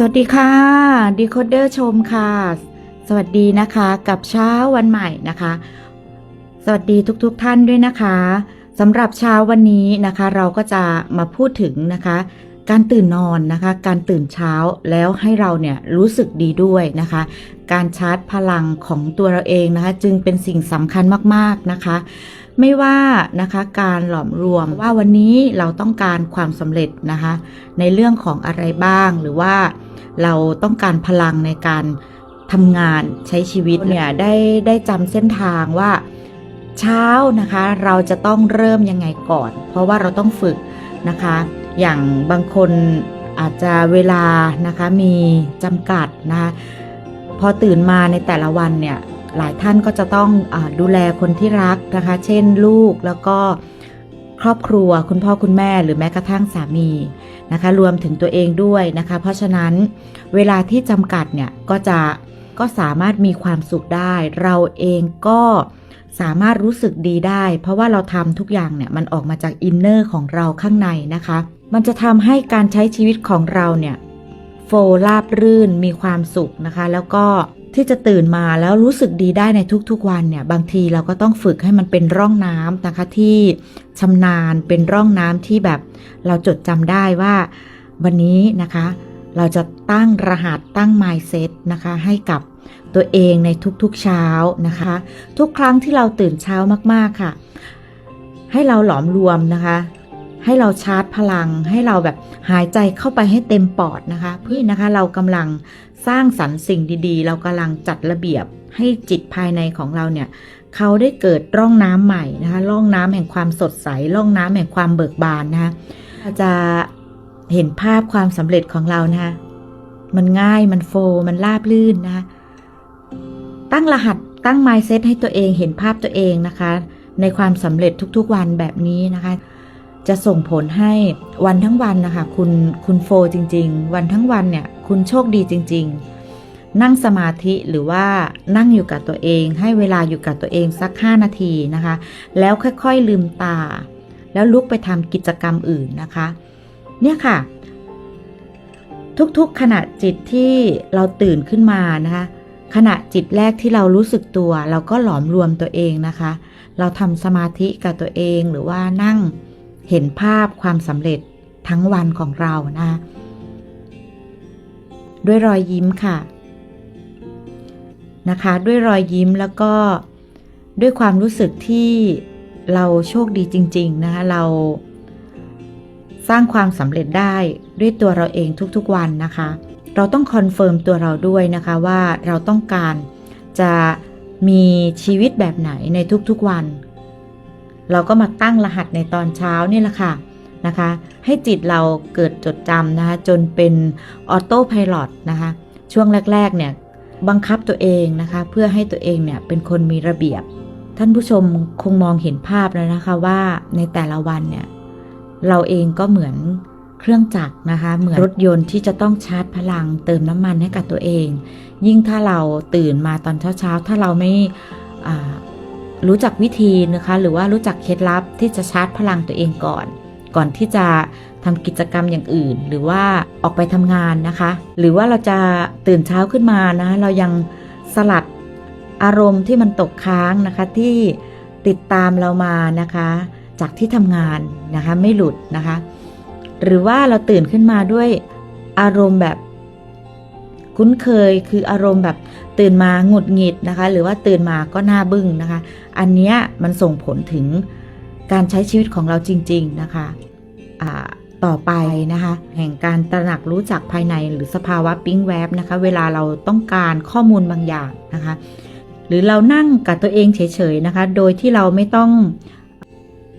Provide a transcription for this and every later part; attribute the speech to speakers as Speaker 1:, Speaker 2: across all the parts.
Speaker 1: สวัสดีค่ะดีโคเดอร์ชมค่ะ สวัสดีนะคะกับเช้าวันใหม่นะคะ สวัสดีทุกๆทท่านด้วยนะคะสำหรับเช้าวันนี้นะคะ เราก็จะมาพูดถึงนะคะ การตื่นนอนนะคะ การตื่นเช้าแล้วให้เราเนี่ยรู้สึกดีด้วยนะคะ การชาร์จพลังของตัวเราเองนะคะ จึงเป็นสิ่งสำคัญมากๆนะคะ ไม่ว่านะคะการหลอมรวมว่าวันนี้เราต้องการความสำเร็จนะคะในเรื่องของอะไรบ้าง หรือว่าเราต้องการพลังในการทำงานใช้ชีวิตเนี่ยได้ได้จำเส้นทางว่าเช้านะคะเราจะต้องเริ่มยังไงก่อน เพราะว่าเราต้องฝึกนะคะ อย่างบางคนอาจจะเวลานะคะมีจำกัดนะคะพอตื่นมาในแต่ละวันเนี่ย หลายท่านก็จะต้องอดูแลคนที่รักนะคะ เช่นลูกแล้วก็ครอบครัวคุณพ่อคุณแม่หรือแม้กระทั่งสามีนะคะ รวมถึงตัวเองด้วยนะคะ เพราะฉะนั้นเวลาที่จำกัดเนี่ยก็จะก็สามารถมีความสุขได้ เราเองก็สามารถรู้สึกดีได้ เพราะว่าเราทำทุกอย่างเนี่ยมันออกมาจากอินเนอร์ของเราข้างในนะคะ มันจะทำให้การใช้ชีวิตของเราเนี่ยโฟลาบรื่นมีความสุขนะคะ แล้วก็ ที่จะตื่นมาแล้วรู้สึกดีได้ในทุกๆวันเนี่ย บางทีเราก็ต้องฝึกให้มันเป็นร่องน้ำนะคะที่ชำนาญเป็นร่องน้ำที่แบบเราจดจำได้ว่าวันนี้นะคะ เราจะตั้งรหัสตั้ง mindset นะคะ ให้กับตัวเองในทุกๆเช้านะคะ ทุกครั้งที่เราตื่นเช้ามากๆค่ะ ให้เราหลอมรวมนะคะ ให้เราชาร์จพลัง ให้เราแบบหายใจเข้าไปให้เต็มปอดนะคะ เพื่อนะคะเรากำลัง สร้างสรรค์สิ่งดีๆ เรากำลังจัดระเบียบให้จิตภายในของเราเนี่ยเขาได้เกิดร่องน้ำใหม่นะคะร่องน้ำแห่งความสดใสร่องน้ำแห่งความเบิกบานนะคะจะเห็นภาพความสำเร็จของเรานะคะมันง่ายมันโฟมันราบลื่นนะคะตั้งรหัสตั้ง mindset ให้ตัวเองเห็นภาพตัวเองนะคะ ในความสำเร็จทุกๆวันแบบนี้นะคะ จะส่งผลให้วันทั้งวันนะคะคุณคุณโฟจริง ๆ วันทั้งวันเนี่ยคุณโชคดีจริง ๆ นั่งสมาธิหรือว่านั่งอยู่กับตัวเอง ให้เวลาอยู่กับตัวเองสัก 5 นาทีนะคะ แล้วค่อยๆลืมตา แล้วลุกไปทำกิจกรรมอื่นนะคะ เนี่ยค่ะ ทุกๆขณะจิตที่เราตื่นขึ้นมานะคะขณะจิตแรกที่เรารู้สึกตัว เราก็หลอมรวมตัวเองนะคะ เราทำสมาธิกับตัวเองหรือว่านั่ง เห็นภาพความสำเร็จทั้งวันของเรานะ ด้วยรอยยิ้มค่ะนะคะ ด้วยรอยยิ้มแล้วก็ด้วยความรู้สึกที่เราโชคดีจริง ๆ นะคะเราสร้างความสำเร็จได้ด้วยตัวเราเองทุกๆวันนะคะ เราต้องคอนเฟิร์มตัวเราด้วยนะคะว่าเราต้องการจะมีชีวิตแบบไหนในทุกๆวัน เราก็มาตั้งรหัสในตอนเช้านี่แหละค่ะนะคะ ให้จิตเราเกิดจดจำนะคะ จนเป็นออโต้พายโนะคะ ช่วงแรก ๆ เนี่ย บังคับตัวเองนะคะ เพื่อให้ตัวเองเนี่ยเป็นคนมีระเบียบ ท่านผู้ชมคงมองเห็นภาพแล้วนะคะว่าในแต่ละวันเนี่ย เราเองก็เหมือนเครื่องจักรนะคะ เหมือนรถยนต์ที่จะต้องชาร์จพลัง เติมน้ำมันให้กับตัวเอง ยิ่งถ้าเราตื่นมาตอนเช้าๆ ถ้าเราไม่ รู้จักวิธีนะคะ หรือว่ารู้จักเคล็ดลับที่จะชาร์จพลังตัวเองก่อน ก่อนที่จะทำกิจกรรมอย่างอื่น หรือว่าออกไปทำงานนะคะ หรือว่าเราจะตื่นเช้าขึ้นมานะเรายังสลัดอารมณ์ที่มันตกค้างนะคะที่ติดตามเรามานะคะ จากที่ทำงานนะคะไม่หลุดนะคะ หรือว่าเราตื่นขึ้นมาด้วยอารมณ์แบบ คุ้นเคยคืออารมณ์แบบตื่นมาหงุดหงิดนะคะ หรือว่าตื่นมาก็หน้าบึ้งนะคะ อันนี้มันส่งผลถึงการใช้ชีวิตของเราจริง ๆ นะคะะต่อไปนะคะ แห่งการตระหนักรู้จักภายในหรือสภาวะปิ้งแวบนะคะ เวลาเราต้องการข้อมูลบางอย่างนะคะ หรือเรานั่งกับตัวเองเฉยๆนะคะ โดยที่เราไม่ต้อง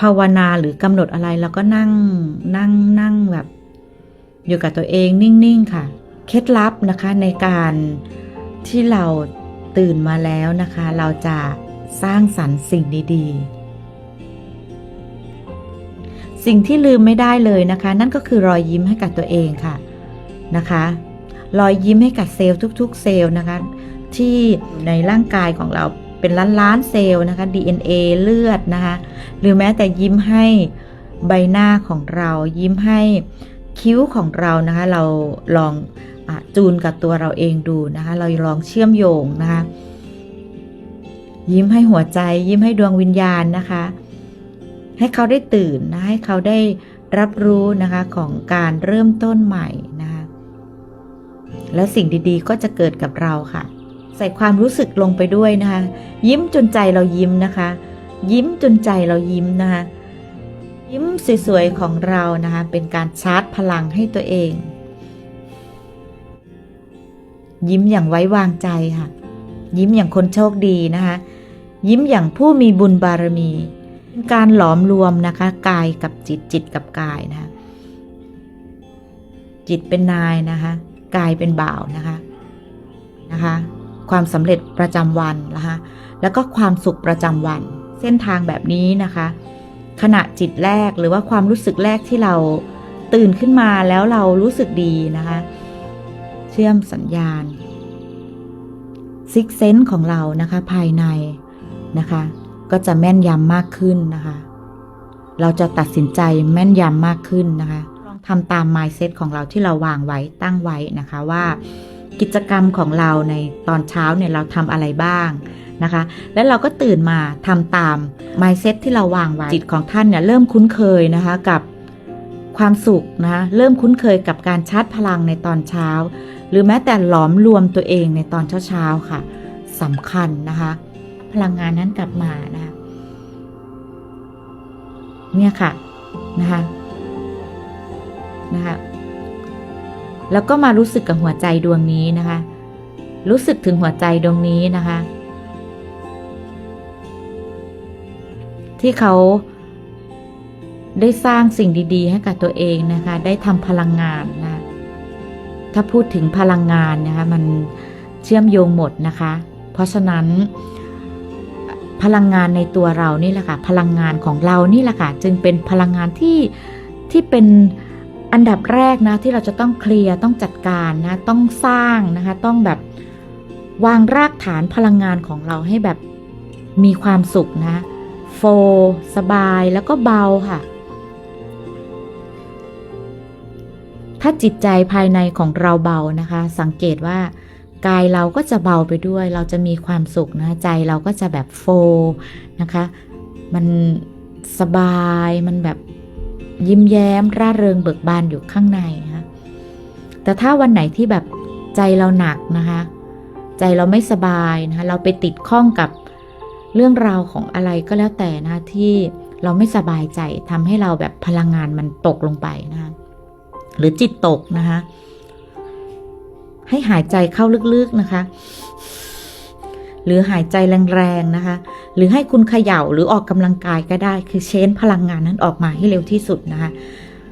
Speaker 1: ภาวนาหรือกำหนดอะไรเราก็นั่งนั่งนั่งแบบ อยู่กับตัวเองนิ่งๆค่ะ เคล็ดลับนะคะในการที่เราตื่นมาแล้วนะคะ เราจะสร้างสรรค์สิ่งดีๆ สิ่งที่ลืมไม่ได้เลยนะคะ นั่นก็คือรอยยิ้มให้กับตัวเองค่ะนะคะ รอยยิ้มให้กับเซลล์ทุก ๆ เซลล์นะคะ ที่ในร่างกายของเราเป็นล้านล้านเซลล์นะคะ DNA เลือดนะคะ หรือแม้แต่ยิ้มให้ใบหน้าของเรา ยิ้มให้คิ้วของเรานะคะ เราลอง จูนกับตัวเราเองดูนะคะ เราลองเชื่อมโยงนะคะ ยิ้มให้หัวใจ ยิ้มให้ดวงวิญญาณนะคะ ให้เขาได้ตื่นนะให้เขาได้รับรู้นะคะของการเริ่มต้นใหม่นะคะ แล้วสิ่งดีๆก็จะเกิดกับเราค่ะ ใส่ความรู้สึกลงไปด้วยนะคะ ยิ้มจนใจเรายิ้มนะคะ ยิ้มจนใจเรายิ้มนะคะยิ้มสวยๆของเรานะคะ เป็นการชาร์จพลังให้ตัวเอง ยิ้มอย่างไว้วางใจค่ะ ยิ้มอย่างคนโชคดีนะคะ ยิ้มอย่างผู้มีบุญบารมี การหลอมรวมนะคะ กายกับจิตจิตกับกายนะคะจิตเป็นนายนะคะ กายเป็นบ่าวนะคะนะคะ ความสำเร็จประจำวันนะคะแล้วก็ความสุขประจำวัน เส้นทางแบบนี้นะคะ ขณะจิตแรกหรือว่าความรู้สึกแรกที่เราตื่นขึ้นมาแล้วเรารู้สึกดีนะคะ เชื่อมสัญญาณซิกเซนของเรานะคะภายในนะคะ ก็จะแม่นยำมากขึ้นนะคะ เราจะตัดสินใจแม่นยำมากขึ้นนะคะลองทำตาม mindset ของเราที่เราวางไว้ตั้งไว้นะคะว่ากิจกรรมของเราในตอนเช้าเนี่ยเราทำอะไรบ้างนะคะ แล้วเราก็ตื่นมาทำตาม mindset ที่เราวางไว้จิตของท่านเนี่ยเริ่มคุ้นเคยนะคะกับความสุขนะคะเริ่มคุ้นเคยกับการชาร์จพลังในตอนเช้า หรือแม้แต่หลอมรวมตัวเองในตอนเช้าๆค่ะสำคัญนะคะ พลังงานนั้นกลับมานะคะเนี่ยค่ะนะคะนะคะแล้วก็มารู้สึกกับหัวใจดวงนี้นะคะ รู้สึกถึงหัวใจดวงนี้นะคะ ที่เขาได้สร้างสิ่งดี ๆ ให้กับตัวเองนะคะ ได้ทำพลังงานนะ ถ้าพูดถึงพลังงานนะคะมันเชื่อมโยงหมดนะคะ เพราะฉะนั้น พลังงานในตัวเรานี่แหละค่ะ พลังงานของเรานี่แหละค่ะ จึงเป็นพลังงานที่ที่เป็นอันดับแรกนะที่เราจะต้องเคลียร์ต้องจัดการนะต้องสร้างนะคะต้องแบบวางรากฐานพลังงานของเราให้แบบมีความสุขนะ โฟ สบายแล้วก็เบาค่ะ ถ้าจิตใจภายในของเราเบานะคะ สังเกตว่ากายเราก็จะเบาไปด้วย เราจะมีความสุขนะใจเราก็จะแบบโฟนะคะ มันสบายมันแบบยิ้มแย้มร่าเริงเบิกบานอยู่ข้างในนะคะแต่ถ้าวันไหนที่แบบใจเราหนักนะคะ ใจเราไม่สบายนะคะเราไปติดข้องกับเรื่องราวของอะไรก็แล้วแต่นะะที่เราไม่สบายใจทำให้เราแบบพลังงานมันตกลงไปนะคะ หรือจิตตกนะคะ ให้หายใจเข้าลึกๆนะคะ หรือหายใจแรงๆนะคะ หรือให้คุณเขย่าหรือออกกำลังกายก็ได้ คือเชนพลังงานนั้นออกมาให้เร็วที่สุดนะคะ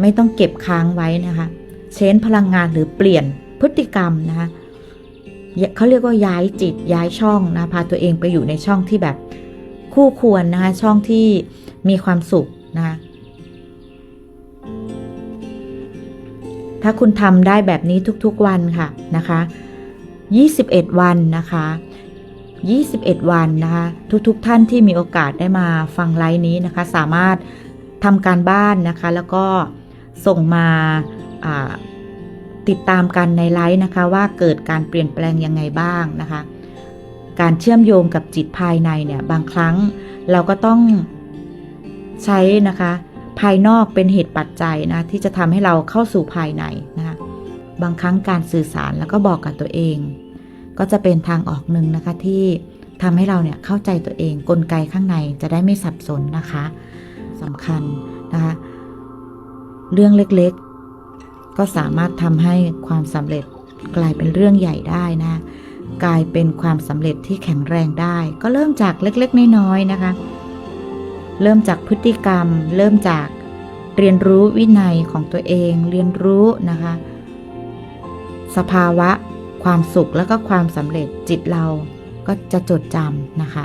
Speaker 1: ไม่ต้องเก็บค้างไว้นะคะ เชนพลังงานหรือเปลี่ยนพฤติกรรมนะคะเขาเรียกว่าย้ายจิตย้ายช่องนะพาตัวเองไปอยู่ในช่องที่แบบคู่ควรนะคะช่องที่มีความสุขนะคะ ถ้าคุณทำได้แบบนี้ทุกๆวันค่ะนะคะ 21 วันนะคะ 21 วันนะคะ ทุกๆทท่านที่มีโอกาสได้มาฟังไลฟ์นี้นะคะ สามารถทำการบ้านนะคะ แล้วก็ส่งมาติดตามกันในไลฟ์นะคะ ว่าเกิดการเปลี่ยนแปลงยังไงบ้างนะคะ การเชื่อมโยงกับจิตภายในเนี่ย บางครั้งเราก็ต้องใช้นะคะ ภายนอกเป็นเหตุปัจจัยนะที่จะทำให้เราเข้าสู่ภายในนะคะบางครั้งการสื่อสารแล้วก็บอกกับตัวเอง ก็จะเป็นทางออกหนึ่งนะคะที่ทำให้เราเนี่ยเข้าใจตัวเองกลไกข้างในจะได้ไม่สับสนนะคะสำคัญนะคะเรื่องเล็กๆ ก็สามารถทำให้ความสำเร็จกลายเป็นเรื่องใหญ่ได้นะ กลายเป็นความสำเร็จที่แข็งแรงได้ ก็เริ่มจากเล็กๆ น้อยๆนะคะ เริ่มจากพฤติกรรม เริ่มจากเรียนรู้วินัยของตัวเอง เรียนรู้นะคะ สภาวะ ความสุขแล้วก็ความสำเร็จจิตเราก็จะจดจำนะคะ